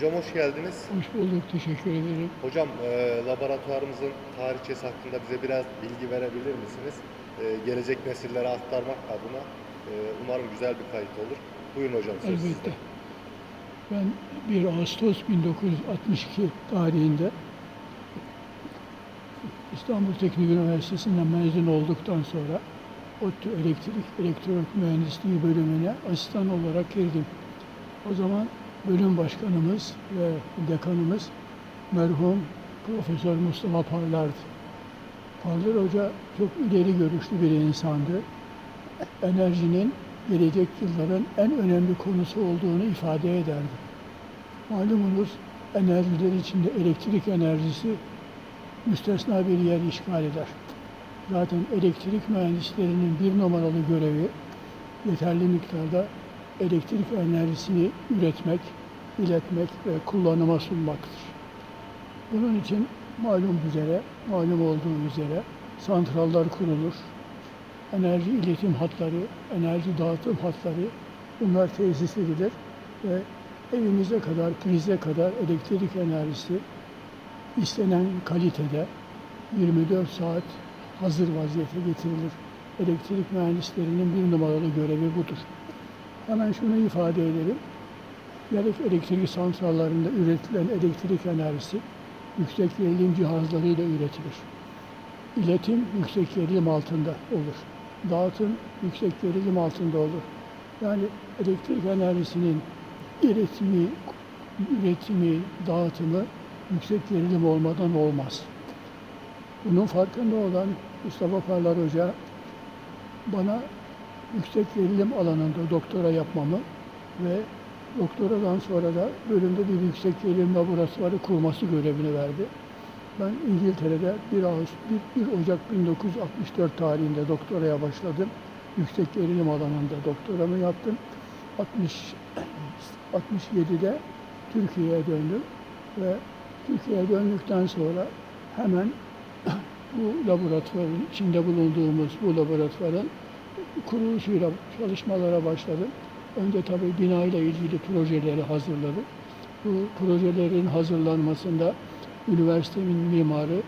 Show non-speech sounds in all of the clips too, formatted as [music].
Hocam hoş geldiniz. Hoş bulduk, teşekkür ederim. Hocam e, laboratuvarımızın tarihçesi hakkında bize biraz bilgi verebilir misiniz? E, gelecek nesillere aktarmak adına e, umarım güzel bir kayıt olur. Buyurun hocam söz Elbette. sizde. Ben 1 Ağustos 1962 tarihinde İstanbul Teknik Üniversitesi'nden mezun olduktan sonra ODTÜ Elektrik Elektronik Mühendisliği bölümüne asistan olarak girdim. O zaman bölüm başkanımız ve dekanımız merhum Profesör Mustafa Parlar'dı. Parlar Hoca çok ileri görüşlü bir insandı. Enerjinin gelecek yılların en önemli konusu olduğunu ifade ederdi. Malumunuz enerjiler içinde elektrik enerjisi müstesna bir yer işgal eder. Zaten elektrik mühendislerinin bir numaralı görevi yeterli miktarda elektrik enerjisini üretmek, iletmek ve kullanıma sunmaktır. Bunun için malum üzere, malum olduğu üzere santrallar kurulur. Enerji iletim hatları, enerji dağıtım hatları bunlar tesis edilir ve evimize kadar, prize kadar elektrik enerjisi istenen kalitede 24 saat hazır vaziyete getirilir. Elektrik mühendislerinin bir numaralı görevi budur. Hemen şunu ifade edelim. Gerek elektrik santrallarında üretilen elektrik enerjisi yüksek gerilim cihazlarıyla üretilir. İletim yüksek gerilim altında olur. Dağıtım yüksek gerilim altında olur. Yani elektrik enerjisinin üretimi, üretimi, dağıtımı yüksek gerilim olmadan olmaz. Bunun farkında olan Mustafa Parlar Hoca bana yüksek gerilim alanında doktora yapmamı ve doktoradan sonra da bölümde bir yüksek gerilim laboratuvarı kurması görevini verdi. Ben İngiltere'de 1, Ağustos, 1, 1 Ocak 1964 tarihinde doktoraya başladım. Yüksek gerilim alanında doktoramı yaptım. 60, 67'de [clears throat] Türkiye'ye döndüm ve Türkiye'ye döndükten sonra hemen [clears throat] bu laboratuvarın içinde bulunduğumuz bu laboratuvarın kuruluşuyla çalışmalara başladım. Önce tabii bina ile ilgili projeleri hazırladık. Bu projelerin hazırlanmasında üniversitemin mimarı,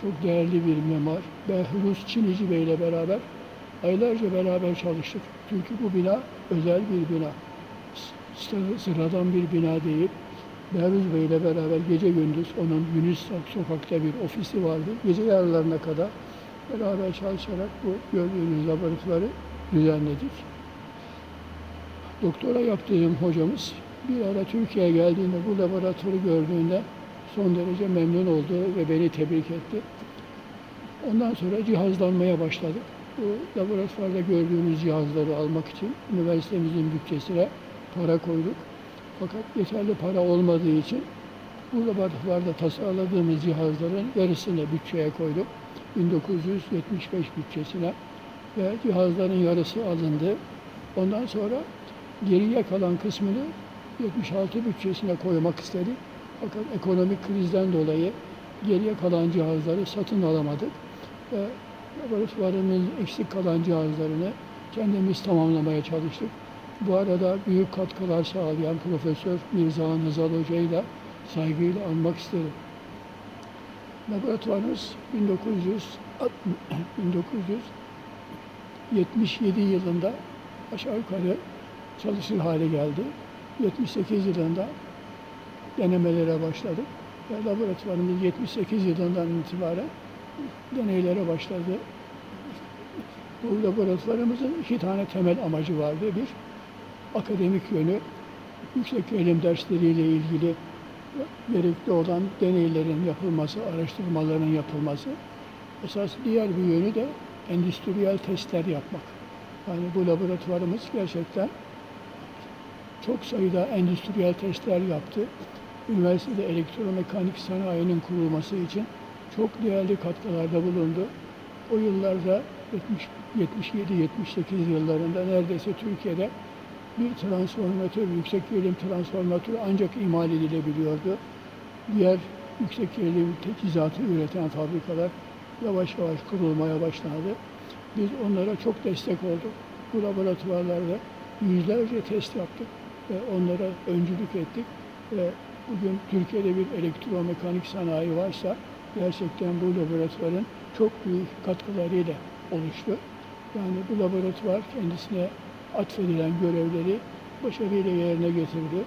çok değerli bir mimar Behruz Çinici Bey ile beraber aylarca beraber çalıştık. Çünkü bu bina özel bir bina. Sıradan bir bina değil. Behruz Bey ile beraber gece gündüz onun Yunus sokakta bir ofisi vardı. Gece yarılarına kadar beraber çalışarak bu gördüğünüz laboratuvarı düzenledik. Doktora yaptığım hocamız bir ara Türkiye'ye geldiğinde bu laboratuvarı gördüğünde son derece memnun oldu ve beni tebrik etti. Ondan sonra cihazlanmaya başladık. Bu laboratuvarda gördüğünüz cihazları almak için üniversitemizin bütçesine para koyduk. Fakat yeterli para olmadığı için bu laboratuvarda tasarladığımız cihazların yarısını bütçeye koyduk. 1975 bütçesine ve cihazların yarısı alındı. Ondan sonra geriye kalan kısmını 76 bütçesine koymak istedik. Fakat ekonomik krizden dolayı geriye kalan cihazları satın alamadık. Ve laboratuvarımız eksik kalan cihazlarını kendimiz tamamlamaya çalıştık. Bu arada büyük katkılar sağlayan Profesör Mirza Nızal Hoca'yı da saygıyla anmak isterim. Laboratuvarımız 1900, 1977 yılında aşağı yukarı çalışır hale geldi. 78 yılında denemelere başladık. Ve laboratuvarımız 78 yılından itibaren deneylere başladı. Bu laboratuvarımızın iki tane temel amacı vardı. Bir, akademik yönü, yüksek gerilim dersleriyle ilgili gerekli olan deneylerin yapılması, araştırmaların yapılması. Esas diğer bir yönü de endüstriyel testler yapmak. Yani bu laboratuvarımız gerçekten çok sayıda endüstriyel testler yaptı. Üniversitede elektromekanik sanayinin kurulması için çok değerli katkılarda bulundu. O yıllarda 77-78 yıllarında neredeyse Türkiye'de bir transformatör, yüksek gerilim transformatörü ancak imal edilebiliyordu. Diğer yüksek gerilim teçhizatı üreten fabrikalar yavaş yavaş kurulmaya başladı. Biz onlara çok destek olduk. Bu laboratuvarlarda yüzlerce test yaptık ve onlara öncülük ettik ve bugün Türkiye'de bir elektromekanik sanayi varsa gerçekten bu laboratuvarın çok büyük katkılarıyla oluştu. Yani bu laboratuvar kendisine atfedilen görevleri başarıyla yerine getirdi.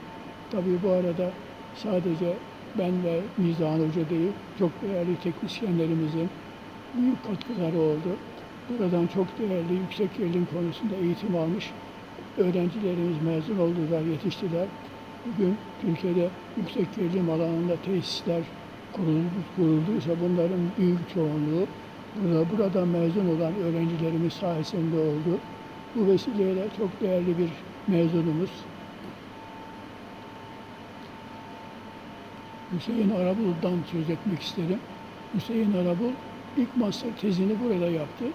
Tabii bu arada sadece ben ve Mizan Hoca değil, çok değerli teknisyenlerimizin büyük katkıları oldu. Buradan çok değerli yüksek gerilim konusunda eğitim almış öğrencilerimiz mezun oldular, yetiştiler. Bugün Türkiye'de yüksek gerilim alanında tesisler kuruldu, kurulduysa bunların büyük çoğunluğu burada, buradan mezun olan öğrencilerimiz sayesinde oldu. Bu vesileyle çok değerli bir mezunumuz Hüseyin Arabul'dan söz etmek isterim. Hüseyin Arabul ilk master tezini burada yaptı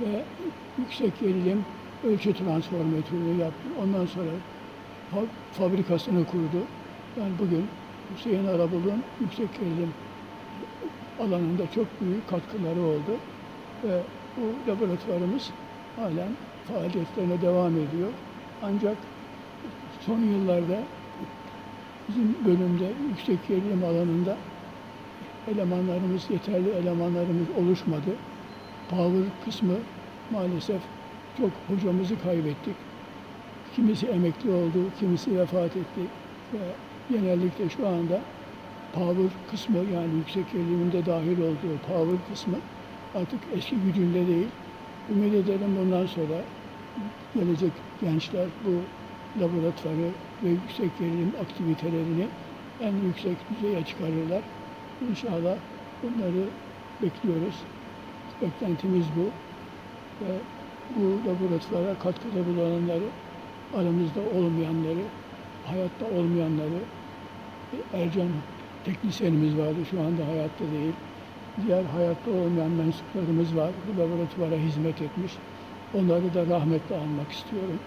ve yüksek gerilim ölçü transformatörü yaptı. Ondan sonra fa- fabrikasını kurdu. Yani bugün Hüseyin Arabul'un yüksek gerilim alanında çok büyük katkıları oldu. Ve bu laboratuvarımız halen faaliyetlerine devam ediyor. Ancak son yıllarda bizim bölümde yüksek gerilim alanında elemanlarımız, yeterli elemanlarımız oluşmadı. Power kısmı maalesef çok hocamızı kaybettik. Kimisi emekli oldu, kimisi vefat etti ve genellikle şu anda power kısmı yani yüksek geriliminde dahil olduğu power kısmı artık eski gücünde değil. Ümit ederim bundan sonra gelecek gençler bu laboratuvarı ve yüksek gerilim aktivitelerini en yüksek düzeye çıkarırlar. İnşallah bunları bekliyoruz. Beklentimiz bu. Ve bu laboratuvara katkıda bulunanları, aramızda olmayanları, hayatta olmayanları, Ercan teknisyenimiz vardı, şu anda hayatta değil. Diğer hayatta olmayan mensuplarımız var, bu laboratuvara hizmet etmiş. Onları da rahmetle anmak istiyorum.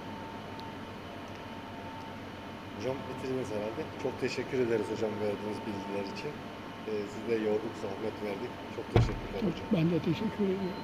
Hocam bitirdiniz herhalde. Çok teşekkür ederiz hocam verdiğiniz bilgiler için. Ee, sizi de yorduk, zahmet verdik. Çok teşekkürler hocam. ben de teşekkür ediyorum.